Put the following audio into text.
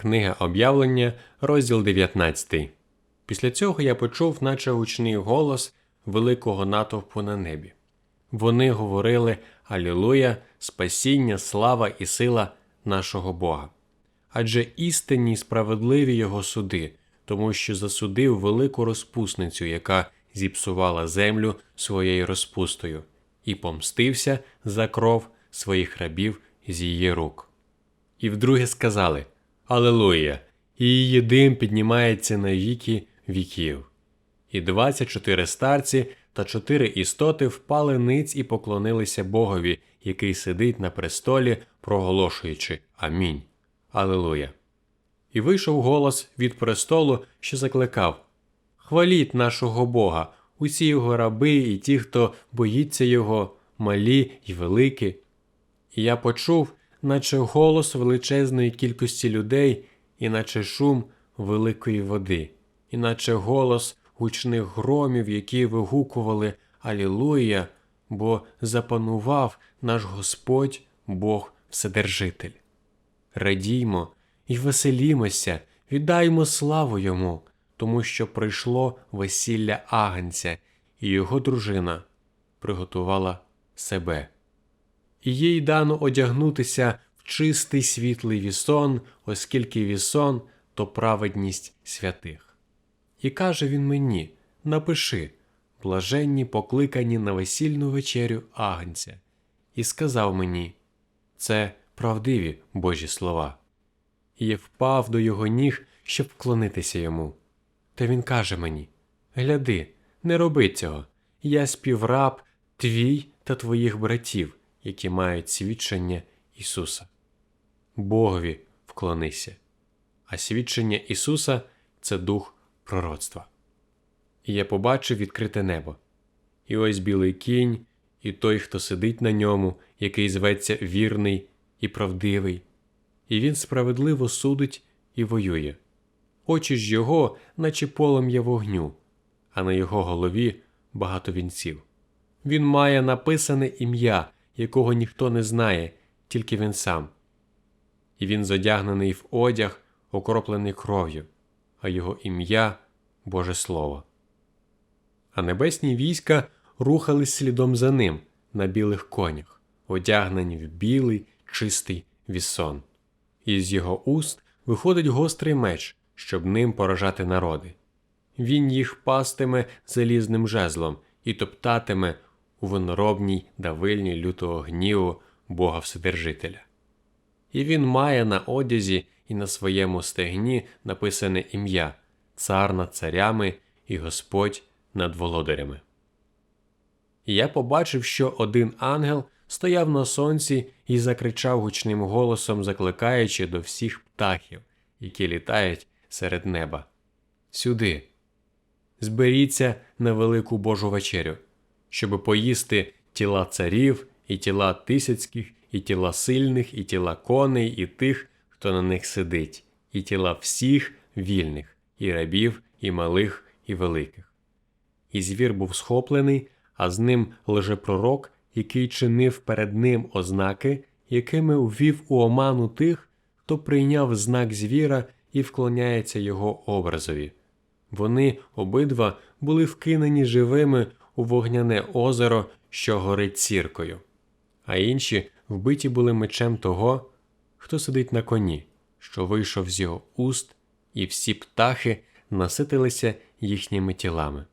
Книга об'явлення, розділ 19. Після цього я почув, наче гучний голос великого натовпу на небі. Вони говорили Алілуя, спасіння, слава і сила нашого Бога. Адже істинні справедливі його суди, тому що засудив велику розпусницю, яка зіпсувала землю своєю розпустою, і помстився за кров своїх рабів з її рук. І вдруге сказали Алелуя! І її дим піднімається на віки віків. І двадцять чотири старці та чотири істоти впали ниць і поклонилися Богові, який сидить на престолі, проголошуючи Амінь. Алелуя. І вийшов голос від престолу, що закликав Хваліть нашого Бога, усі його раби і ті, хто боїться його, малі й великі. І я почув, наче голос величезної кількості людей, і наче шум великої води, і наче голос гучних громів, які вигукували Алілуя, бо запанував наш Господь Бог Вседержитель. Радіймо і веселімося, віддаймо славу йому, тому що прийшло весілля Агнця, і його дружина приготувала себе і їй дано одягнутися в чистий світлий вісон, оскільки вісон то праведність святих. І каже він мені: напиши, блаженні покликані на весільну вечерю Агнця, і сказав мені це правдиві Божі слова. І я впав до його ніг, щоб вклонитися йому. Та він каже мені: Гляди, не роби цього, я співраб твій та твоїх братів які мають свідчення Ісуса. Богові вклонися, а свідчення Ісуса це дух пророцтва. І я побачив відкрите небо, і ось білий кінь, і той, хто сидить на ньому, який зветься вірний і правдивий, і він справедливо судить і воює. Очі ж його, наче полум'я вогню, а на його голові багато вінців. Він має написане ім'я, якого ніхто не знає, тільки він сам. І він зодягнений в одяг, окроплений кров'ю, а його ім'я Боже Слово. А небесні війська рухались слідом за ним на білих конях, одягнені в білий, чистий вісон. І з його уст виходить гострий меч, щоб ним поражати народи. Він їх пастиме залізним жезлом і топтатиме у виноробній давильні лютого гніву Бога Вседержителя. І він має на одязі і на своєму стегні написане ім'я Цар над царями і Господь над володарями. І я побачив, що один ангел стояв на сонці і закричав гучним голосом, закликаючи до всіх птахів, які літають серед неба. Сюди. Зберіться на велику Божу вечерю щоби поїсти тіла царів, і тіла тисяцьких, і тіла сильних, і тіла коней, і тих, хто на них сидить, і тіла всіх вільних, і рабів, і малих, і великих. І звір був схоплений, а з ним лжепророк, який чинив перед ним ознаки, якими увів у оману тих, хто прийняв знак звіра і вклоняється його образові. Вони обидва були вкинені живими у вогняне озеро, що горить сіркою, а інші вбиті були мечем того, хто сидить на коні, що вийшов з його уст, і всі птахи наситилися їхніми тілами.